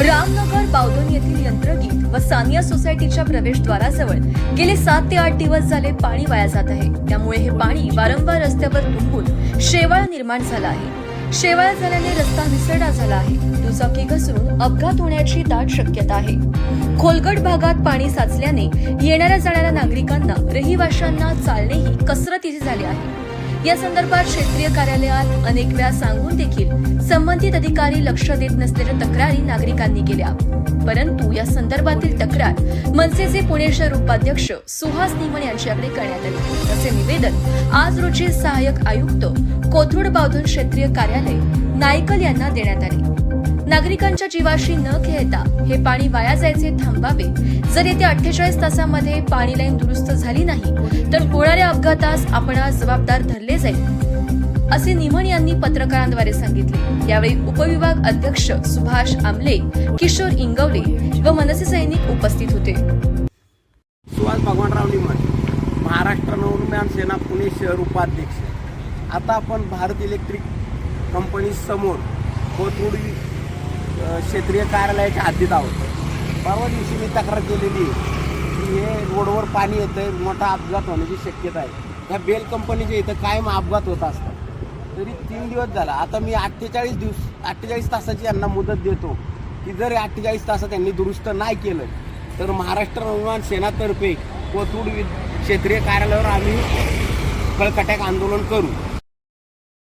रामनगर बावधन येथील यंत्रगीत व सानिया सोसायटीच्या प्रवेशद्वाराजवळ गेले सात ते आठ दिवस झाले पाणी वाया जात आहे. त्यामुळे हे पाणी वारंवार रस्त्यावर तुंबून शेवाळ निर्माण झाला आहे. शेवाळ झाल्याने रस्ता निसरडा झाला आहे. दुचाकी घसरून अपघात होण्याची दाट शक्यता आहे. खोलगट भागात पाणी साचल्याने येणाऱ्या जाणाऱ्या नागरिकांना रहिवाशांना चालणेही कसरतीचे झाले आहे. या संदर्भात क्षेत्रीय कार्यालयात अनेक वेळा सांगून देखील संबंधित अधिकारी लक्ष देत नसलेल्या तक्रारी नागरिकांनी केल्या. परंतु या संदर्भातील तक्रार मनसेचे पुणे शहर उपाध्यक्ष सुहास निमण यांच्याकडे करण्यात आली. असे निवेदन आज रोजी सहाय्यक आयुक्त कोथरूड बावधन क्षेत्रीय कार्यालय नायकल यांना देण्यात आले. नागरिकांच्या जीवाशी न खेळता हे पाणी वाया जायचे थांबावे. जर येत्या अठ्ठेचाळीस तासामध्ये पाणी लाईन दुरुस्त झाली नाही तर होणाऱ्या अपघातास आपण जबाबदार धरले जाईल. असे निमण यांनी पत्रकारांद्वारे सांगितले. यावेळी उपविभाग अध्यक्ष सुभाष आमले किशोर इंगवले व मनसे सैनिक उपस्थित होते. सुहास भगवानराव निमण महाराष्ट्र नवनिर्माण सेना पुणे शहर उपाध्यक्ष. आता आपण भारत इलेक्ट्रिक कंपनी समोर कोथरूड क्षेत्रीय कार्यालयाच्या हद्दीत आहोत. परवा दिवशी मी तक्रार केलेली की हे रोडवर पाणी येतं मोठा अपघात होण्याची शक्यता आहे. ह्या बेल कंपनीच्या इथं कायम अपघात होत असतात. तरी तीन दिवस झाला. आता मी अठ्ठेचाळीस दिवस अठ्ठेचाळीस तासाची यांना मुदत देतो की जर अठ्ठेचाळीस तासात यांनी दुरुस्त नाही केलं तर महाराष्ट्र नवनिर्माण सेनातर्फे कोथरूड क्षेत्रीय कार्यालयावर आम्ही कळकट्याक आंदोलन करू.